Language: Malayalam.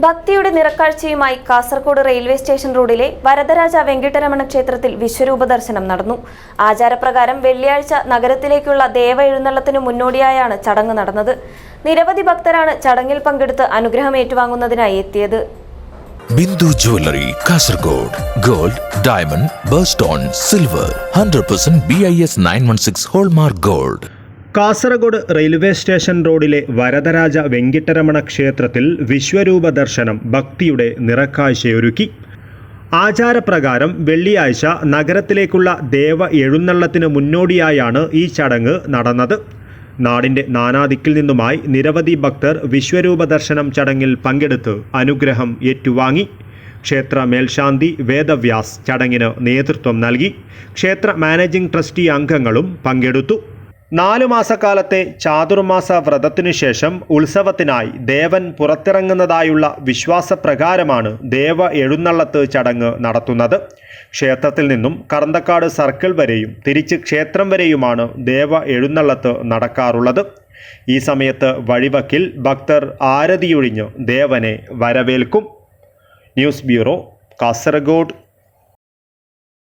ഭക്തിയുടെ നിറക്കാഴ്ചയുമായി കാസർഗോഡ് റെയിൽവേ സ്റ്റേഷൻ റോഡിലെ വരദരാജ വെങ്കിട്ടരമണ ക്ഷേത്രത്തിൽ വിശ്വരൂപ ദർശനം നടന്നു. ആചാരപ്രകാരം വെള്ളിയാഴ്ച നഗരത്തിലേക്കുള്ള ദേവ എഴുന്നള്ളത്തിനു മുന്നോടിയായാണ് ചടങ്ങ് നടന്നത്. നിരവധി ഭക്തരാണ് ചടങ്ങിൽ പങ്കെടുത്ത് അനുഗ്രഹം ഏറ്റുവാങ്ങുന്നതിനായി എത്തിയത്. Bindu jewellery Kasaragod. Gold diamond birthstone silver. Hundred percent B I S nine one six hallmark gold. Kasaragod railway station റോഡിലെ വരദരാജ വെങ്കിട്ടരമണ ക്ഷേത്രത്തിൽ വിശ്വരൂപ ദർശനം ഭക്തിയുടെ നിറക്കാഴ്ചയൊരുക്കി. ആചാരപ്രകാരം വെള്ളിയാഴ്ച നഗരത്തിലേക്കുള്ള ദേവ എഴുന്നള്ളത്തിന് മുന്നോടിയായാണ് ഈ ചടങ്ങ് നടന്നത്. നാടിന്റെ നാനാദിക്കിൽ നിന്നുമായി നിരവധി ഭക്തർ വിശ്വരൂപ ദർശനം ചടങ്ങിൽ പങ്കെടുത്ത് അനുഗ്രഹം ഏറ്റുവാങ്ങി. ക്ഷേത്ര മേൽശാന്തി വേദവ്യാസ് ചടങ്ങിന് നേതൃത്വം നൽകി. ക്ഷേത്ര മാനേജിംഗ് ട്രസ്റ്റി അംഗങ്ങളും പങ്കെടുത്തു. നാലു മാസക്കാലത്തെ ചാതുർമാസ വ്രതത്തിനു ശേഷം ഉത്സവത്തിനായി ദേവൻ പുറത്തിറങ്ങുന്നതായുള്ള വിശ്വാസപ്രകാരമാണ് ദേവ എഴുന്നള്ളത്ത് ചടങ്ങ് നടത്തുന്നത്. ക്ഷേത്രത്തിൽ നിന്നും കറന്തക്കാട് സർക്കിൾ വരെയും തിരിച്ച് ക്ഷേത്രം വരെയുമാണ് ദേവ എഴുന്നള്ളത്ത് നടക്കാറുള്ളത്. ഈ സമയത്ത് വഴിവക്കിൽ ഭക്തർ ആരതിയൊഴിഞ്ഞ് ദേവനെ വരവേൽക്കും. News bureau Kasaragod.